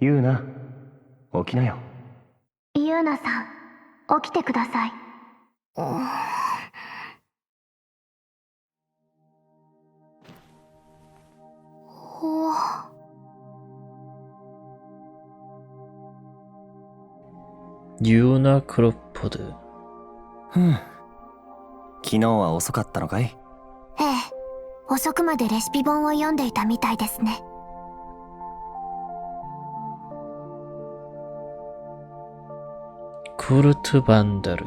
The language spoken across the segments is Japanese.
ユーナ起きなよ。ユーナさん起きてください。ほうユーナ・クロッポド。ふん。昨日は遅かったのかい？ええ。遅くまでレシピ本を読んでいたみたいですねクルト・バンダル？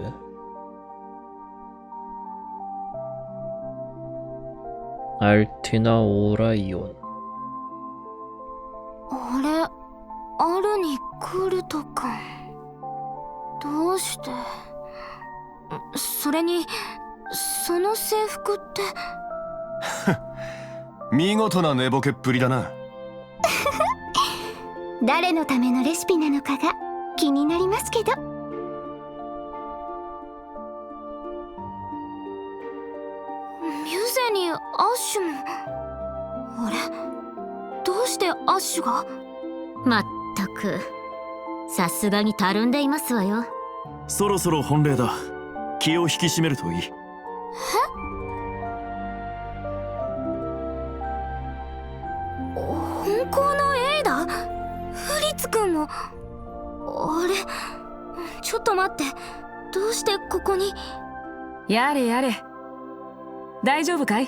アルティナ・オーライオン。あれ？アルに来るとか？どうして？それにその制服って？見事な寝ぼけっぷりだな。誰のためのレシピなのかが気になりますけどッシュも。あれ？どうしてアッシュが？まったく。さすがにたるんでいますわよ。そろそろ本例だ。気を引き締めるといい。本校のエイダフリッツ君も。あれ？ちょっと待って。どうしてここに？やれやれ。大丈夫かい？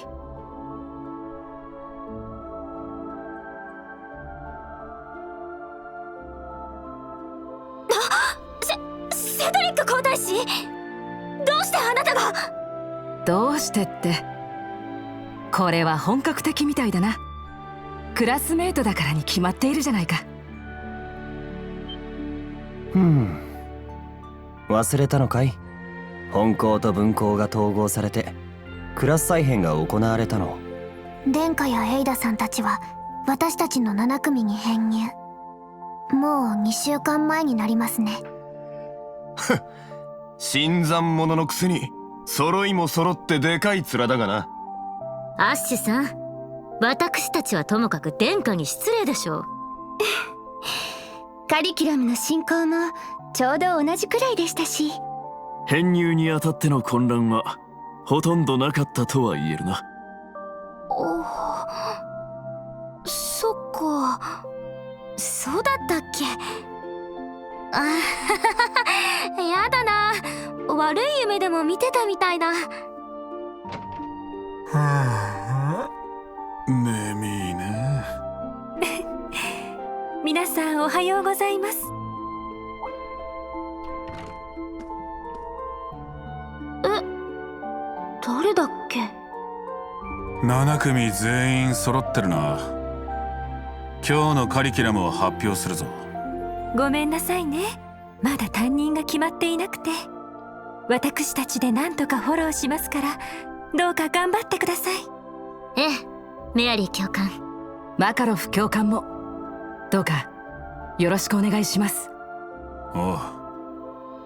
セドリック皇太子どうしてあなたが？どうしてってこれは本格的みたいだな。クラスメートだからに決まっているじゃないか。うん。忘れたのかい？本校と文校が統合されてクラス再編が行われたの。殿下やエイダさんたちは私たちの7組に編入。もう2週間前になりますね 新参者のくせに揃いも揃ってでかい面だがな。アッシュさん私たちはともかく殿下に失礼でしょう。カリキュラムの進行もちょうど同じくらいでしたし。編入にあたっての混乱はほとんどなかったとは言えるな。おそっか。そうだったっけ？あ やだな。悪い夢でも見てたみたいだ。眠いね。皆さんおはようございます。誰だっけ？7組全員揃ってるな。今日のカリキュラムを発表するぞごめんなさいね。まだ担任が決まっていなくて。私たちで何とかフォローしますから。どうか頑張ってください。ええメアリー教官。マカロフ教官も。どうかよろしくお願いします。おう。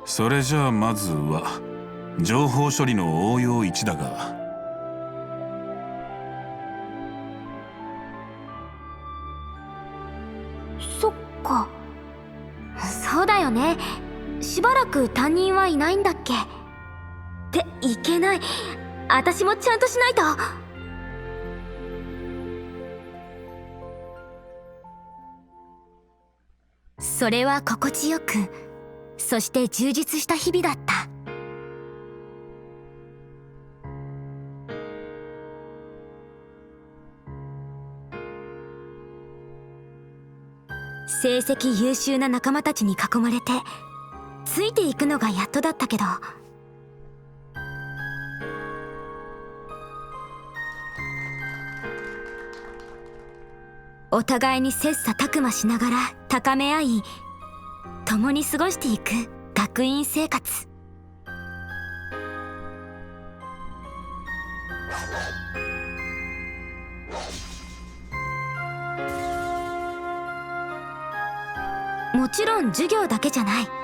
それじゃあまずは情報処理の応用1だがく担任はいないんだっけ？っていけない。私もちゃんとしないと。それは心地よくそして充実した日々だった。成績優秀な仲間たちに囲まれてついていくのがやっとだったけど。お互いに切磋琢磨しながら高め合い共に過ごしていく学院生活。もちろん授業だけじゃない。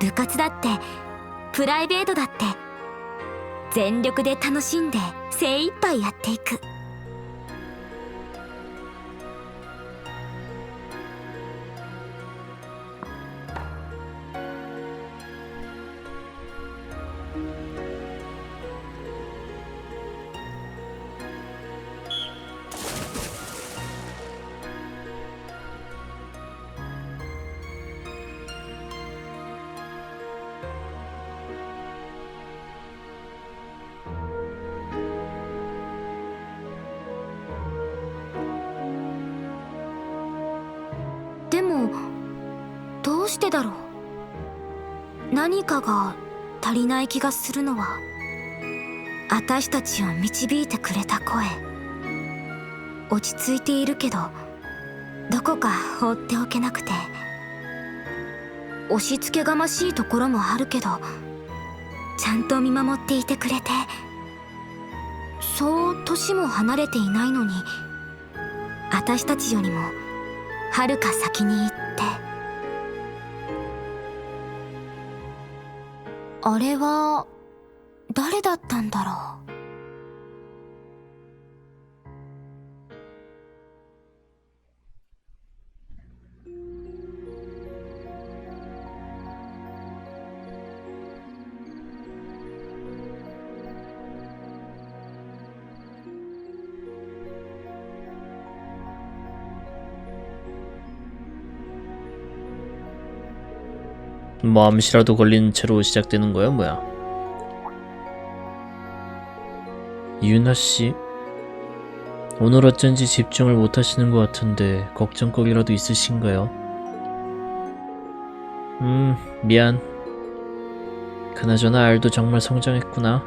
部活だってプライベートだって全力で楽しんで精一杯やっていく。うしてだろう？何かが足りない気がするのは私たちを導いてくれた声。落ち着いているけどどこか放っておけなくて。押し付けがましいところもあるけどちゃんと見守っていてくれて。そう年も離れていないのに私たちよりもはるか先に行って。あれは誰だったんだろう。 뭐 암시라도 걸린 채로 시작되는 거야 뭐야? 유나 씨? 오늘 어쩐지 집중을 못 하시는 것 같은데 걱정거리라도 있으신가요? 음 미안. 그나저나 알도 정말 성장했구나.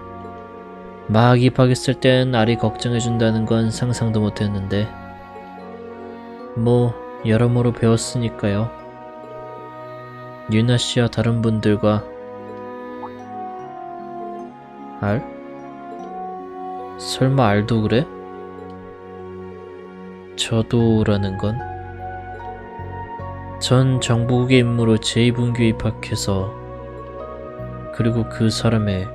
막 입학했을 땐 알이 걱정해준다는 건 상상도 못했는데. 뭐 여러모로 배웠으니까요 유나 씨와 다른 분들과 알? 설마 알도 그래? 저도라는 건? 전 정보국의 임무로 제2분교에 입학해서 그리고 그 사람의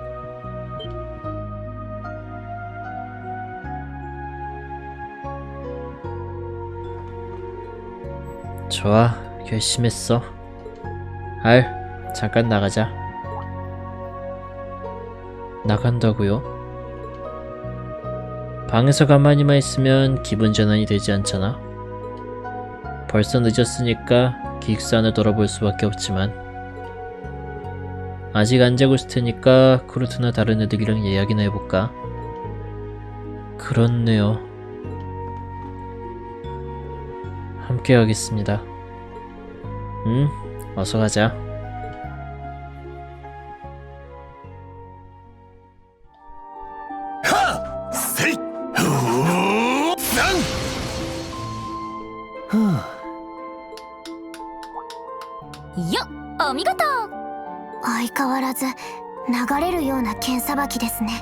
좋아 결심했어 알, 잠깐 나가자. 나간다고요? 방에서 가만히만 있으면 기분 전환이 되지 않잖아. 벌써 늦었으니까 기숙사 안을 돌아볼 수밖에 없지만 아직 안 자고 있을 테니까 크루트나 다른 애들이랑 이야기나 해볼까? 그렇네요. 함께 가겠습니다. 응? 어서 가자.せいほーさんはよっお見事相変わらず流れるような剣さばきですね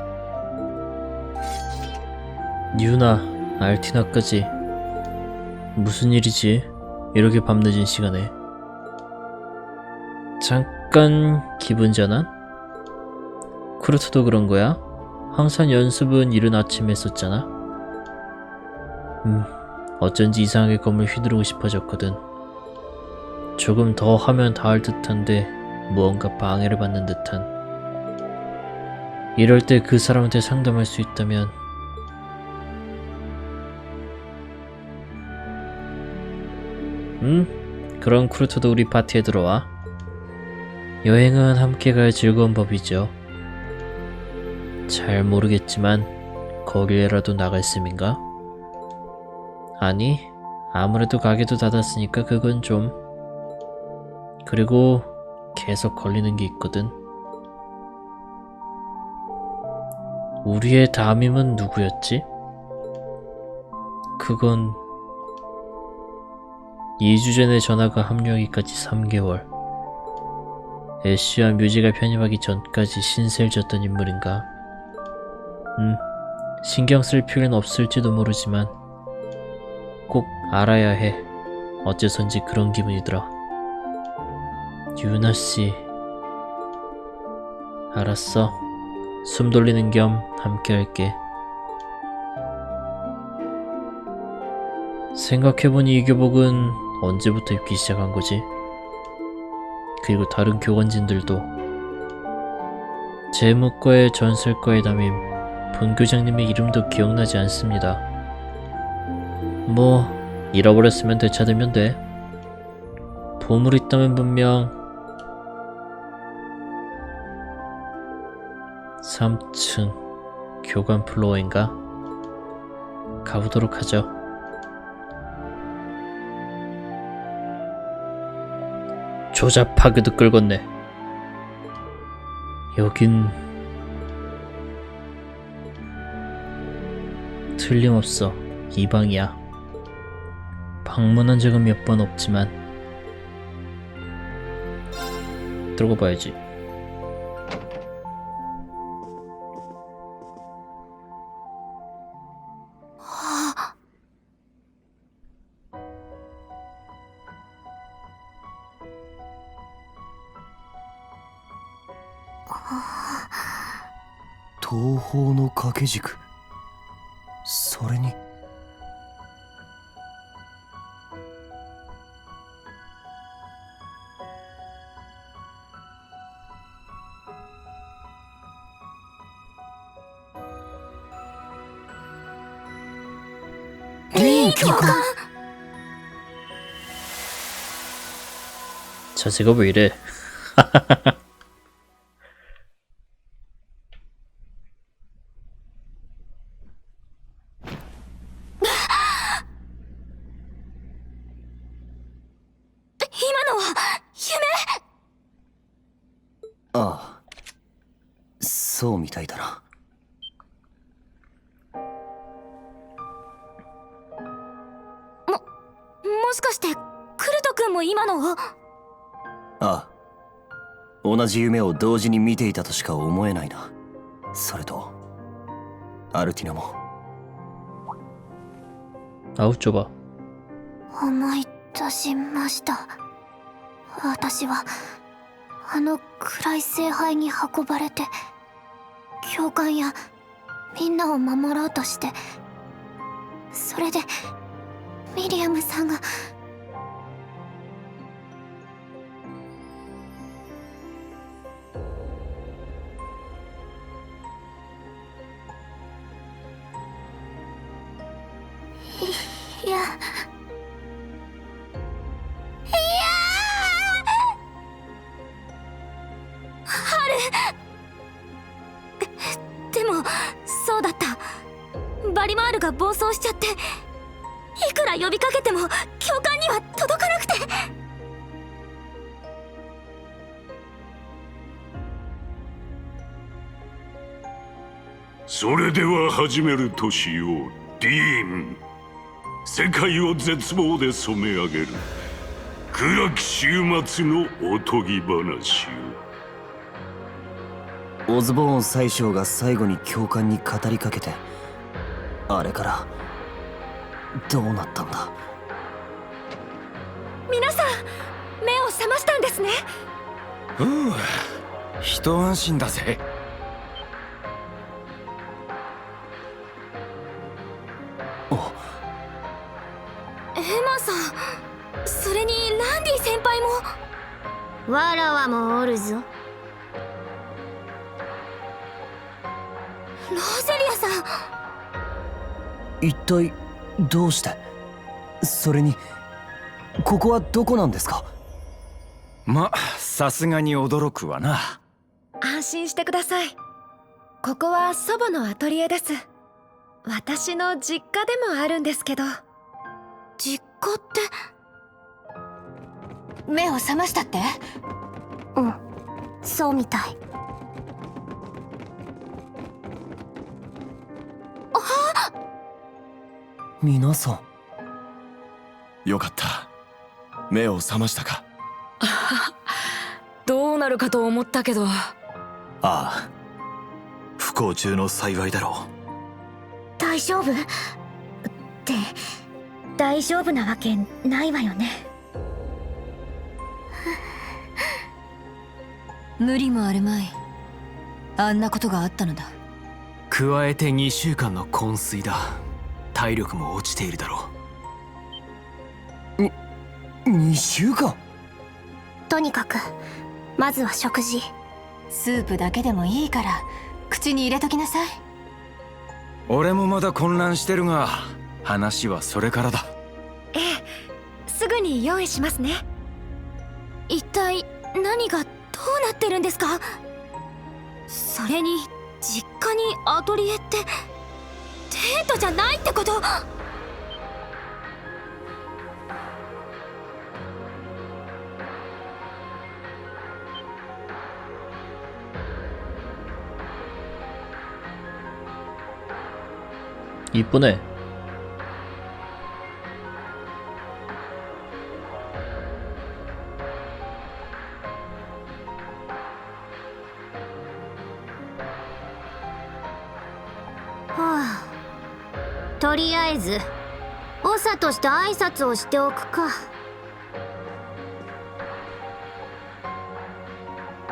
유나, 알티나까지 무슨 일이지? 이렇게 밤늦은 시간에 잠깐 기분 전환? 크루트도 그런 거야? 항상 연습은 이른 아침에 했었잖아. 음, 어쩐지 이상하게 검을 휘두르고 싶어졌거든. 조금 더 하면 닿을 듯한데 무언가 방해를 받는 듯한. 이럴 때 그 사람한테 상담할 수 있다면 음? 그럼 크루트도 우리 파티에 들어와. 여행은 함께 갈 즐거운 법이죠. 잘 모르겠지만 거기에라도 나갈 셈인가? 아니, 아무래도 가게도 닫았으니까 그건 좀. 그리고 계속 걸리는 게 있거든. 우리의 담임은 누구였지? 그건 2주 전에 전화가 합류하기까지 3개월. 애쉬와 뮤지가 편입하기 전까지 신세를 졌던 인물인가? 음, 신경 쓸 필요는 없을지도 모르지만 꼭 알아야 해. 어째선지 그런 기분이 들어. 유나 씨. 알았어. 숨 돌리는 겸 함께 할게. 생각해보니 이 교복은 언제부터 입기 시작한 거지? 그리고 다른 교관진들도 제묵과의 전설과의 담임 본교장님의 이름도 기억나지 않습니다. 뭐 잃어버렸으면 되찾으면 돼. 보물 있다면 분명 3층 교관 플로어인가? 가보도록 하죠. 조잡하게도 끌었네. 여긴 틀림없어 이 방이야. 방문한 적은 몇 번 없지만 들어가 봐야지. 東方の掛け軸それにリン教官 자세가 왜 이래? もしかしてクルト君も今の？ああ。同じ夢を同時に見ていたとしか思えないな。それとアルティナも。アウチョバ。思い出しました。私はあの暗い聖杯に運ばれて教官やみんなを守ろうとしてそれでミリアムさんが。いや。いやでもそうだった。バリマールが暴走しちゃって。いくら呼びかけても教官には届かなくて。それでは始めるとしようディーン。世界を絶望で染め上げる。暗き週末のおとぎ話を。オズボーン宰相が最後に教官に語りかけてあれからどうなったんだ？皆さん目を覚ましたんですね。ふう一安心だぜ。エマさんそれにランディ先輩も。わらわもおるぞ。ローゼリアさん。一体どうして？それにここはどこなんですか？まさすがに驚くわな。安心してください。ここは祖母のアトリエです。私の実家でもあるんですけど。実家って？目を覚ましたって？うん。そうみたい皆さん。よかった。目を覚ましたか？どうなるかと思ったけど。ああ。不幸中の幸いだろ大丈夫？って大丈夫なわけないわよね。無理もあるまい。あんなことがあったのだ。加えて2週間の昏睡だ体力も落ちているだろ2週間？とにかくまずは食事。スープだけでもいいから口に入れときなさい。う俺もまだ混乱してるが話はそれからだ。ええすぐに用意しますね。一体何がどうなってるんですか？それに実家にアトリエってデートじゃないってこと。いっぽねとして挨拶をしておくか。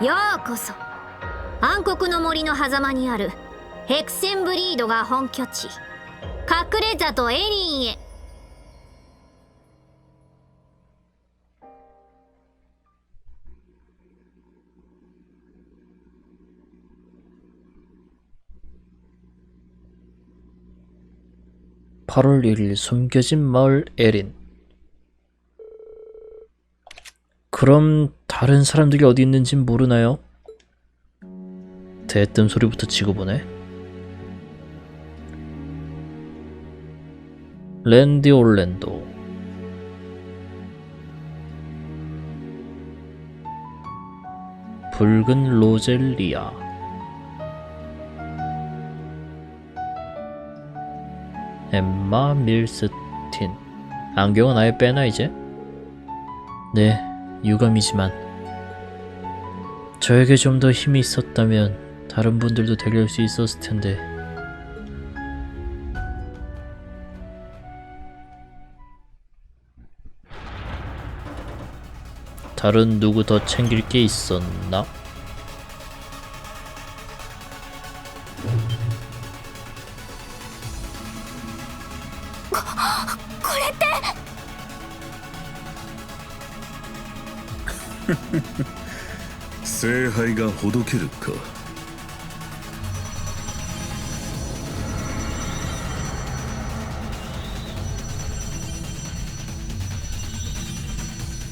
ようこそ。暗黒の森の狭間にあるヘクセンブリードが本拠地。隠れ里エリンへ。 8월 1일 숨겨진 마을 에린. 그럼 다른 사람들이 어디 있는진 모르나요? 대뜸 소리부터 치고 보네. 랜디 올랜도. 붉은 로젤리아. 엠마 밀스틴 안경은 아예 빼나 이제? 네 유감이지만 저에게 좀 더 힘이 있었다면 다른 분들도 데려올 수 있었을 텐데 다른 누구 더 챙길 게 있었나? 聖杯がほどけるか。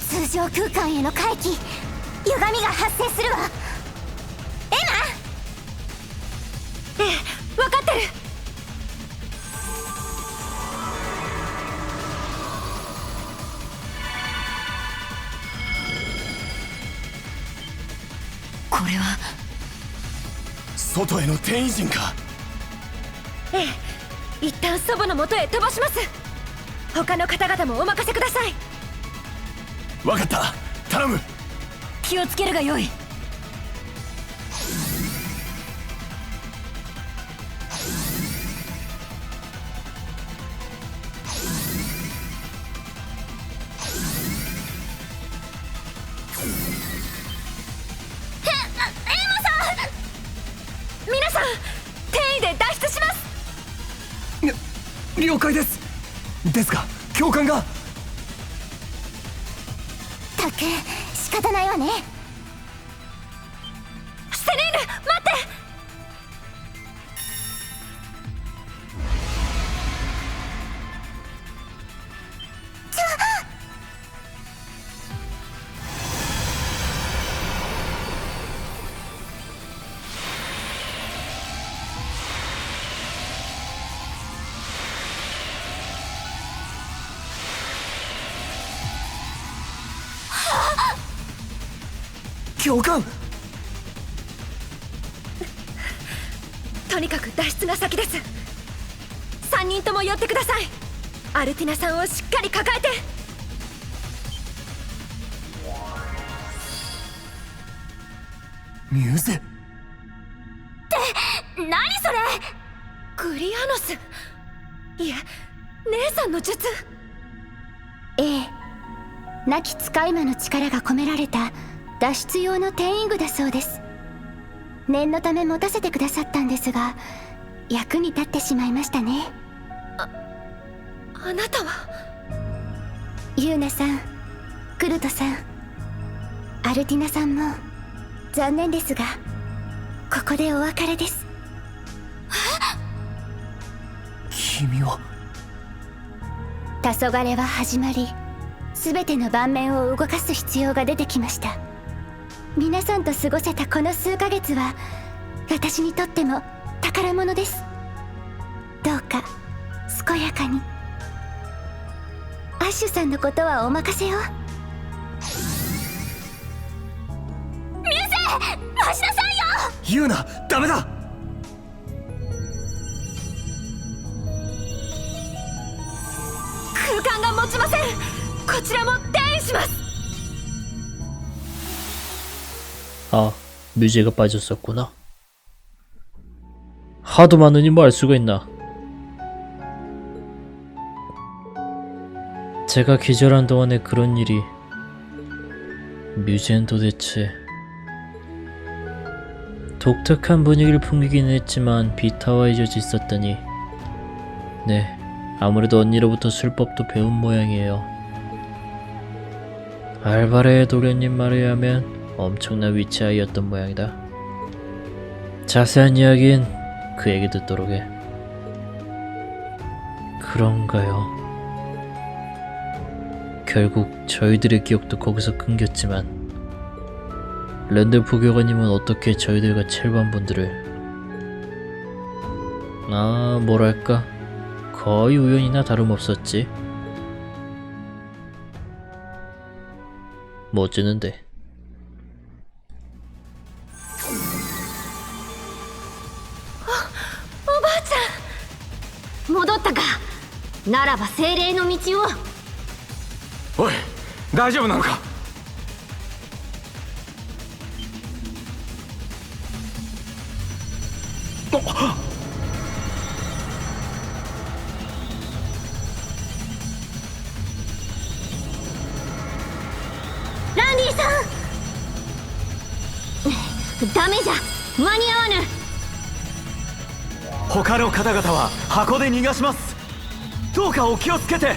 通常空間への回帰。歪みが発生するわ。エナ。ええ分かってる。外への転移陣か。ええ。一旦祖母の元へ飛ばします。他の方々もお任せください。分かった。頼む。気をつけるがよい解です。ですが教官が。たく仕方ないわね。セリーヌ待って。教官とにかく脱出が先です。3人とも寄ってください。アルティナさんをしっかり抱えて。ミューゼ。何それ。グリアノス。いえ姉さんの術。ええ。亡き使い魔の力が込められた脱出用の転移具だそうです。念のため持たせてくださったんですが役に立ってしまいましたね。あなたは？ユーナさんクルトさんアルティナさんも残念ですがここでお別れです。君は？黄昏は始まり全ての盤面を動かす必要が出てきました皆さんと過ごせたこの数ヶ月は私にとっても宝物です。どうか健やかに。アッシュさんのことはお任せを貸しなさいよ！言うなダメだ！習慣が持ちません。こちらも転移します 뮤제가 빠졌었구나. 하도 많으니 뭐 알 수가 있나. 제가 기절한 동안에 그런 일이 뮤제는 도대체 독특한 분위기를 풍기긴 했지만 비타와 잊어져 있었다니 네 아무래도 언니로부터 술법도 배운 모양이에요 알바레의 도련님 말에 의하면 엄청난 위치아이였던 모양이다. 자세한 이야기는 그에게 듣도록 해. 그런가요? 결국 저희들의 기억도 거기서 끊겼지만 랜들프 교관님은 어떻게 저희들과 첼반 분들을 아 뭐랄까 거의 우연이나 다름없었지 뭐 어쩌는데 道をおい大丈夫なのか？ランディさん。ダメじゃ。間に合わぬ。他の方々は箱で逃がします。どうかお気をつけて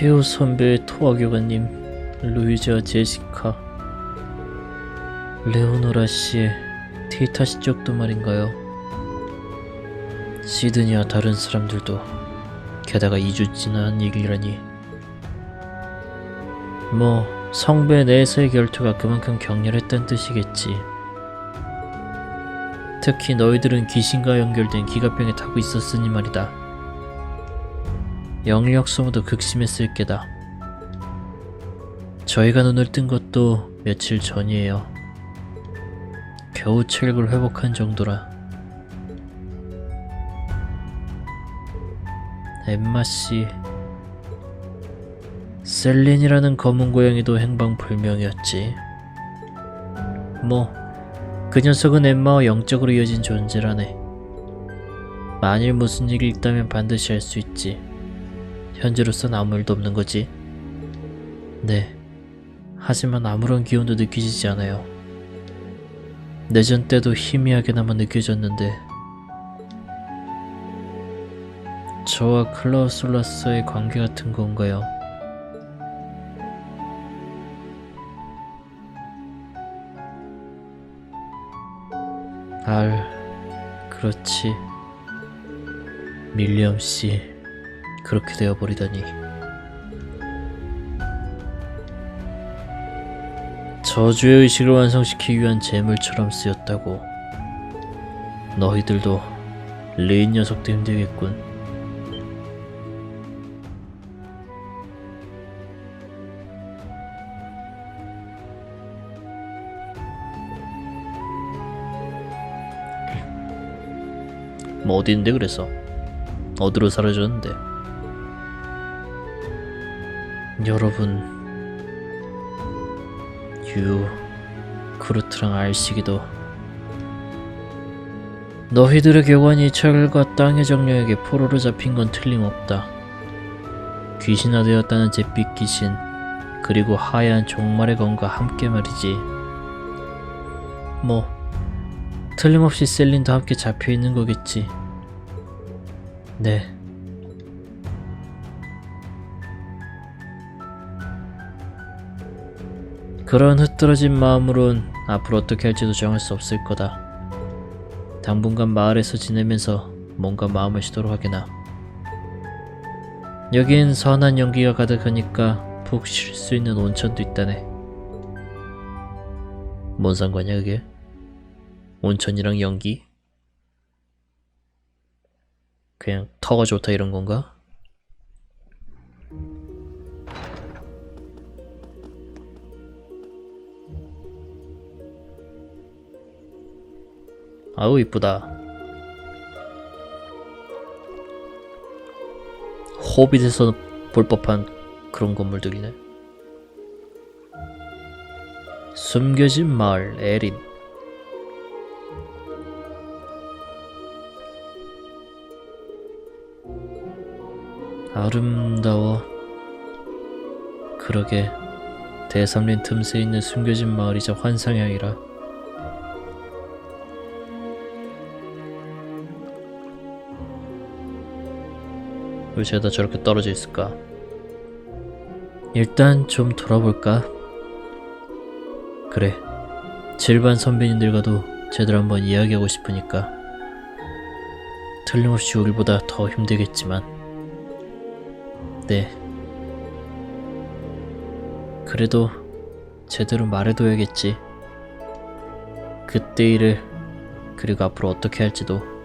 テオ선배 토아 교관님, 루이자 제시카, 레오노라 씨의 씨 쪽도 말인가요? 시드니와 다른 사람들도 게다가 2주 지난 얘기라니. 뭐 성배 내에서의 결투가 그만큼 격렬했단 뜻이겠지. 특히 너희들은 귀신과 연결된 기가병에 타고 있었으니 말이다 영역 소모도 극심했을 게다. 저희가 눈을 뜬 것도 며칠 전이에요. 겨우 체력을 회복한 정도라. 엠마 씨, 셀린이라는 검은 고양이도 행방불명이었지. 뭐, 그 녀석은 엠마와 영적으로 이어진 존재라네. 만일 무슨 일이 있다면 반드시 할 수 있지. 현재로선 아무 일도 없는 거지. 네. 하지만 아무런 기운도 느껴지지 않아요. 내전 때도 희미하게나마 느껴졌는데 저와 클라우솔라스의 관계 같은 건가요? 알, 그렇지. 밀리엄 씨. 그렇게 되어버리다니. 저주의 의식을 완성시키기 위한 재물처럼 쓰였다고. 너희들도 레인 녀석도 힘들겠군. 뭐 어디인데 그래서 어디로 사라졌는데 여러분 유 크루트랑 알시기도 너희들의 교관이 철과 땅의 정령에게 포로로 잡힌 건 틀림없다. 귀신화 되었다는 잿빛 귀신 그리고 하얀 종말의 검과 함께 말이지. 뭐 틀림없이 셀린도 함께 잡혀 있는 거겠지. 네. 그런 흐트러진 마음으론 앞으로 어떻게 할지도 정할 수 없을 거다. 당분간 마을에서 지내면서 뭔가 마음을 쉬도록 하게나. 여긴 선한 연기가 가득하니까 푹 쉴 수 있는 온천도 있다네. 뭔 상관이야 그게? 온천이랑 연기? 그냥 터가 좋다 이런 건가? 아우 이쁘다. 호빗에서 볼 법한 그런 건물들이네. 숨겨진 마을 에린. 아름다워. 그러게 대삼린 틈새 있는 숨겨진 마을이자 환상이 아니라 왜 쟤다 저렇게 떨어져 있을까? 일단 좀 돌아볼까? 그래. 질반 선배님들과도 제대로 한번 이야기하고 싶으니까. 틀림없이 우리보다 더 힘들겠지만. 네. 그래도 제대로 말해둬야겠지. 그때 일을 그리고 앞으로 어떻게 할지도